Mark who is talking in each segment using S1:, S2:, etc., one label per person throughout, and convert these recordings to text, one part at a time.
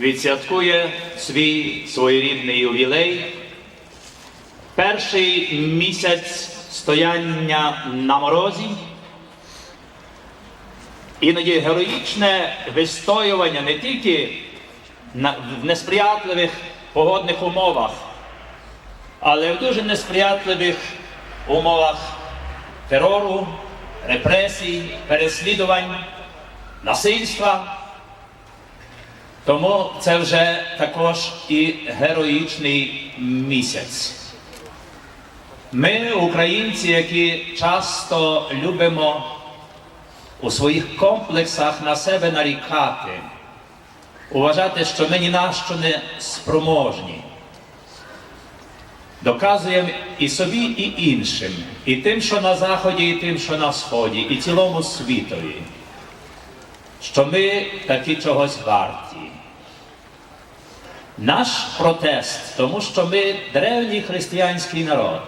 S1: відсвяткує свій своєрідний ювілей. Перший місяць стояння на морозі, іноді героїчне вистоювання не тільки в несприятливих погодних умовах, але в дуже несприятливих умовах терору, репресій, переслідувань, насильства. Тому це вже також і героїчний місяць. Ми, українці, які часто любимо у своїх комплексах на себе нарікати, вважати, що ми ні на що не спроможні. Доказуємо і собі, і іншим, і тим, що на Заході, і тим, що на Сході, і цілому світові, що ми таки чогось варті. Наш протест, тому що ми древній християнський народ,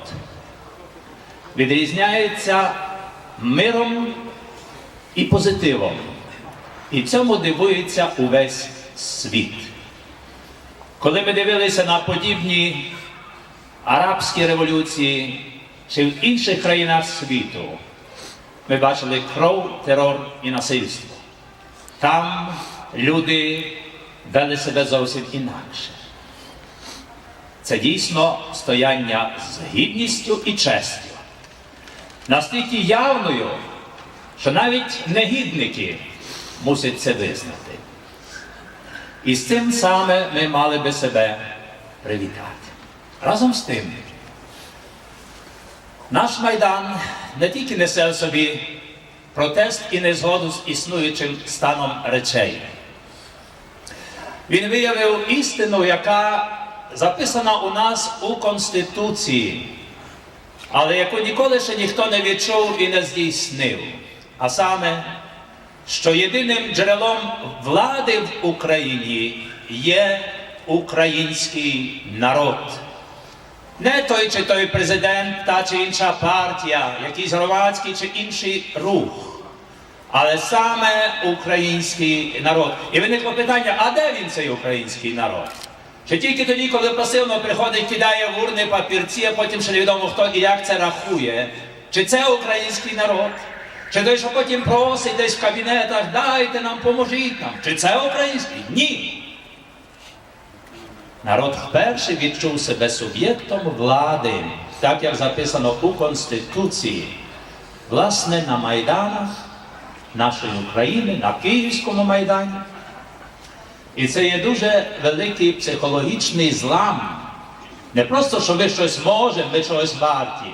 S1: відрізняється миром і позитивом. І цьому дивується увесь світ. Коли ми дивилися на подібні арабські революції чи в інших країнах світу, ми бачили кров, терор і насильство. Там люди вели себе зовсім інакше. Це дійсно стояння з гідністю і честю. Настільки явною, що навіть негідники мусять це визнати. І з цим саме ми мали би себе привітати. Разом з тим, наш Майдан не тільки несе в собі протест і незгоду з існуючим станом речей. Він виявив істину, яка записана у нас у Конституції, але яку ніколи ще ніхто не відчув і не здійснив. А саме, що єдиним джерелом влади в Україні є український народ. Не той чи той президент, та чи інша партія, якийсь громадський чи інший рух, але саме український народ. І виникло питання, а де він цей український народ? Чи тільки тоді, коли пасивно приходить, кидає в урни папірці, а потім ще невідомо хто і як це рахує? Чи це український народ? Чи той, що потім просить десь в кабінетах, дайте нам, поможіть нам? Чи це український? Ні. Народ вперше відчув себе суб'єктом влади, так як записано у Конституції, власне, на майданах нашої України, на Київському майдані. І це є дуже великий психологічний злам. Не просто, що ми щось можемо, ми чогось варті.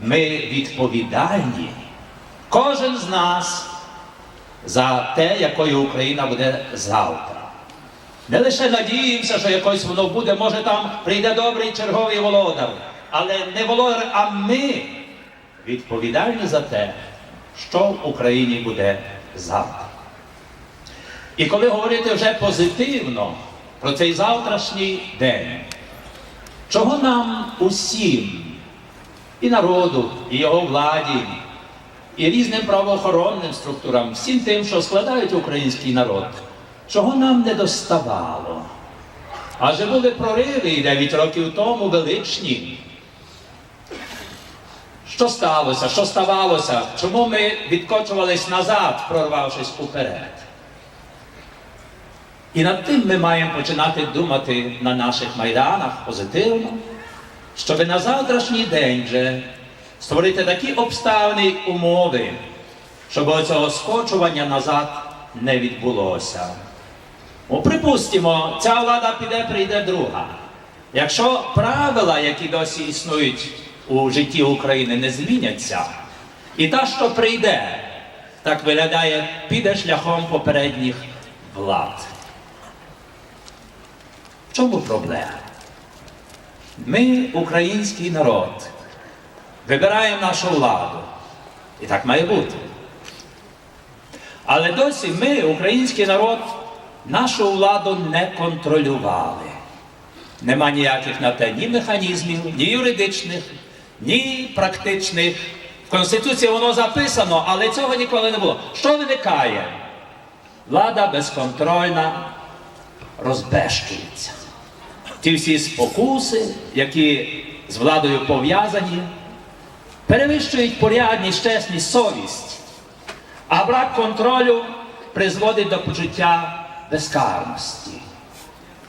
S1: Ми відповідальні, кожен з нас за те, якою Україна буде завтра. Не лише надіємося, що якось воно буде, може там прийде добрий черговий володар. Але не володар, а ми відповідальні за те, що в Україні буде завтра. І коли говорити вже позитивно про цей завтрашній день, чого нам усім, і народу, і його владі, і різним правоохоронним структурам, всім тим, що складають український народ, чого нам не доставало? Адже були прориви і 9 років тому величні. Що сталося? Що ставалося? Чому ми відкочувались назад, прорвавшись уперед? І над тим ми маємо починати думати на наших майданах позитивно, щоб на завтрашній день вже створити такі обставини умови, щоб цього скочування назад не відбулося. Ну, припустимо, ця влада піде, прийде друга. Якщо правила, які досі існують у житті України, не зміняться, і та, що прийде, так виглядає, піде шляхом попередніх влад. В чому проблема? Ми, український народ, вибираємо нашу владу. І так має бути. Але досі ми, український народ, нашу владу не контролювали. Нема ніяких на те ні механізмів, ні юридичних, ні практичних. В Конституції воно записано, але цього ніколи не було. Що виникає? влада безконтрольна розбещується. Ті всі спокуси, які з владою пов'язані, перевищують порядність, чесність, совість, а брак контролю призводить до почуття безкарності.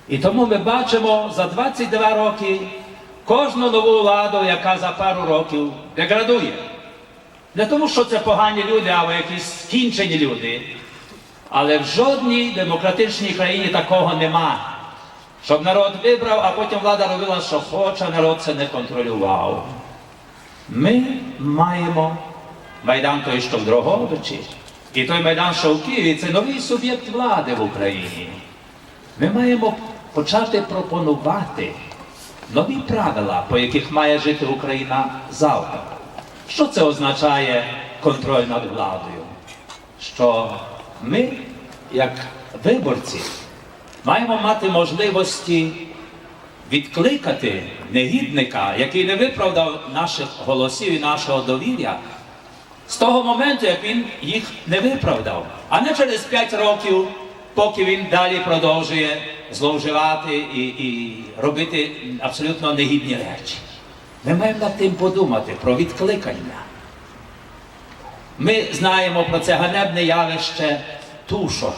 S1: І тому ми бачимо за 22 роки кожну нову владу, яка за пару років деградує. Не тому, що це погані люди або якісь скінчені люди, але в жодній демократичній країні такого нема. Щоб народ вибрав, а потім влада робила, що хоче, народ це не контролював. Ми маємо Майдан той, що в Дрогобичі, і той Майдан, що в Києві, це новий суб'єкт влади в Україні. Ми маємо почати пропонувати нові правила, по яких має жити Україна завтра. Що це означає контроль над владою? Що ми, як виборці, маємо мати можливості відкликати негідника, який не виправдав наших голосів і нашого довір'я, з того моменту, як він їх не виправдав, а не через 5 років, поки він далі продовжує зловживати і, і робити абсолютно негідні речі. Ми маємо над тим подумати про відкликання. Ми знаємо про це ганебне явище тушок.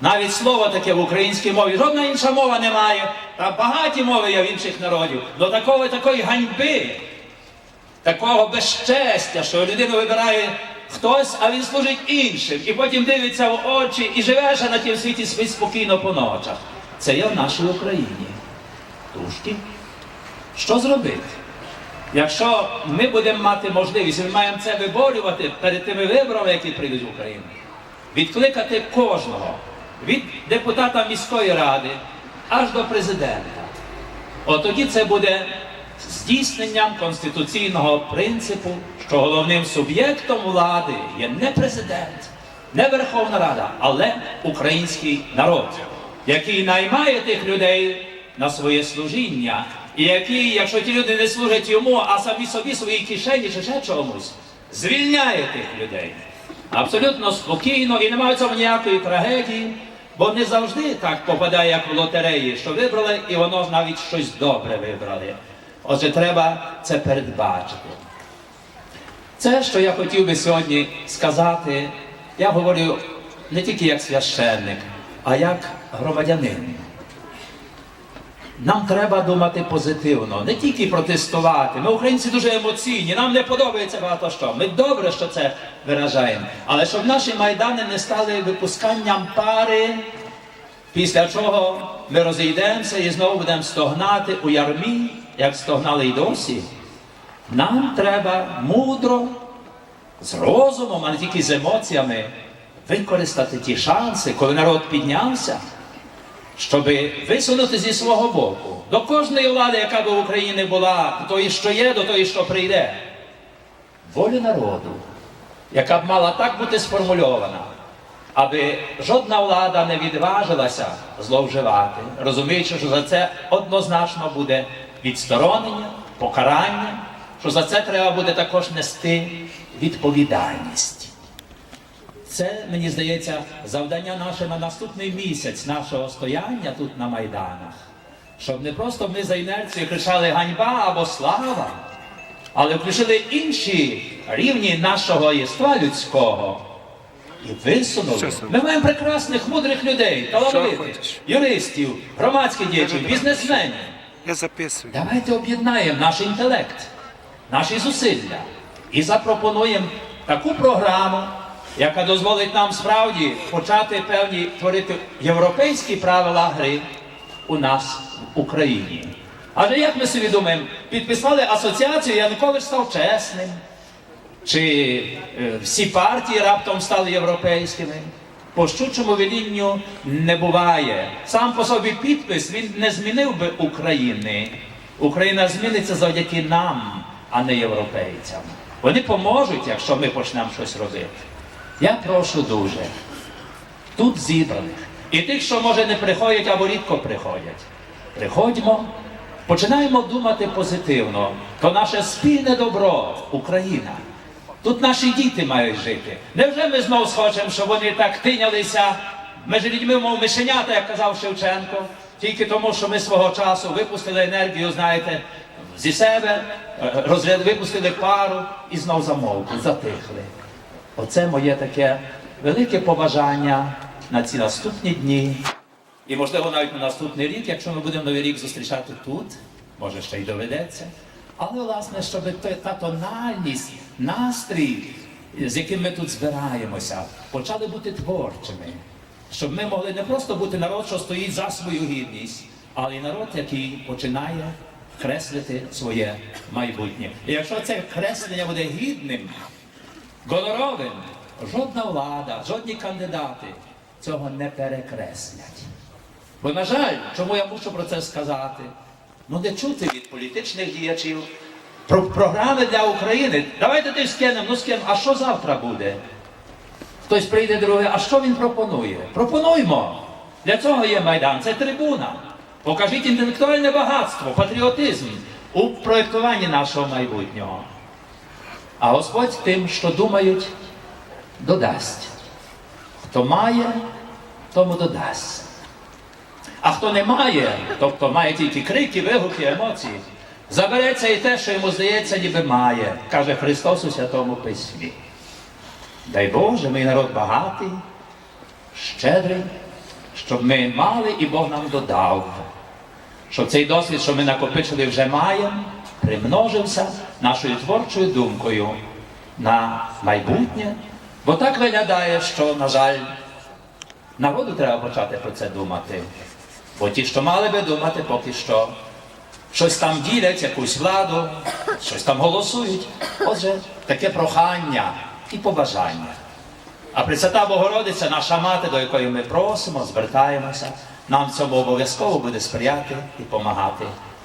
S1: Навіть слово таке в українській мові, жодна інша мова немає. Та багаті мови є в інших народів. До такої такої ганьби, такого безчестя, що людину вибирає хтось, а він служить іншим. І потім дивиться в очі і живе ще на тім світі спокійно по ночах. Це є в нашій Україні. Тушки. Що зробити? Якщо ми будемо мати можливість, ми маємо це виборювати перед тими виборами, які прийдуть в Україну, відкликати кожного, від депутата міської ради аж до президента. От тоді це буде здійсненням конституційного принципу, що головним суб'єктом влади є не президент, не Верховна Рада, але український народ, який наймає тих людей на своє служіння, і який, якщо ті люди не служать йому, а самі собі своїй кишені чи ще чомусь, звільняє тих людей. Абсолютно спокійно і немає в цьому ніякої трагедії, бо не завжди так попадає, як в лотереї, що вибрали, і воно навіть щось добре вибрали. Отже, треба це передбачити. Це, що я хотів би сьогодні сказати, я говорю не тільки як священник, а як громадянин. Нам треба думати позитивно, не тільки протестувати. Ми, українці, дуже емоційні, нам не подобається багато що. Ми добре, що це виражаємо. Але щоб наші майдани не стали випусканням пари, після чого ми розійдемося і знову будемо стогнати у ярмі, як стогнали й досі. Нам треба мудро, з розумом, а не тільки з емоціями, використати ті шанси, коли народ піднявся щоб висунути зі свого боку до кожної влади, яка би в Україні була, до тої, що є, до тої, що прийде, волю народу, яка б мала так бути сформульована, аби жодна влада не відважилася зловживати, розуміючи, що за це однозначно буде відсторонення, покарання, що за це треба буде також нести відповідальність. Це, мені здається, завдання наше на наступний місяць нашого стояння тут на Майданах. Щоб не просто ми за інерцією кричали ганьба або слава, але включили інші рівні нашого єства людського і висунули. Ми маємо прекрасних, мудрих людей, талановитих, юристів, громадських діячів, бізнесменів.
S2: Я записую.
S1: Давайте об'єднаємо наш інтелект, наші зусилля і запропонуємо таку програму, яка дозволить нам справді почати певні творити європейські правила гри у нас в Україні. Адже як ми собі думаємо, підписали асоціацію, Янукович став чесним, чи е, всі партії раптом стали європейськими. По щучому велінню не буває. Сам по собі підпис він не змінив би України. Україна зміниться завдяки нам, а не європейцям. Вони поможуть, якщо ми почнемо щось робити. Я прошу дуже тут зібраних і тих, що може не приходять або рідко приходять. Приходьмо, починаємо думати позитивно. То наше спільне добро, Україна. Тут наші діти мають жити. Невже ми знову схочемо, щоб вони так тинялися Ми людьми, мов мишенята, як казав Шевченко, тільки тому, що ми свого часу випустили енергію, знаєте, зі себе, е, розряд, випустили пару і знов замовкли, затихли. Оце моє таке велике побажання на ці наступні дні. І, можливо, навіть на наступний рік, якщо ми будемо новий рік зустрічати тут, може ще й доведеться. Але, власне, щоб та тональність, настрій, з яким ми тут збираємося, почали бути творчими. Щоб ми могли не просто бути народ, що стоїть за свою гідність, але й народ, який починає креслити своє майбутнє. І якщо це креслення буде гідним, гоноровим, жодна влада, жодні кандидати цього не перекреслять. Бо, на жаль, чому я мушу про це сказати? Ну, не чути від політичних діячів про програми для України. Давайте ти скинемо, ну скинемо, а що завтра буде? Хтось прийде другий, а що він пропонує? Пропонуймо. Для цього є Майдан, це трибуна. Покажіть інтелектуальне багатство, патріотизм у проєктуванні нашого майбутнього. А Господь тим, що думають, додасть. Хто має, тому додасть. А хто не має, тобто має тільки крики, вигуки, емоції, забереться і те, що йому здається, ніби має, каже Христос у Святому Письмі. Дай Боже, ми народ багатий, щедрий, щоб ми мали і Бог нам додав. Щоб цей досвід, що ми накопичили, вже маємо, примножився нашою творчою думкою на майбутнє. Бо так виглядає, що, на жаль, народу треба почати про це думати. Бо ті, що мали би думати, поки що щось там ділять, якусь владу, щось там голосують. Отже, таке прохання і побажання. А Пресвята Богородиця, наша мати, до якої ми просимо, звертаємося, нам в цьому обов'язково буде сприяти і допомагати.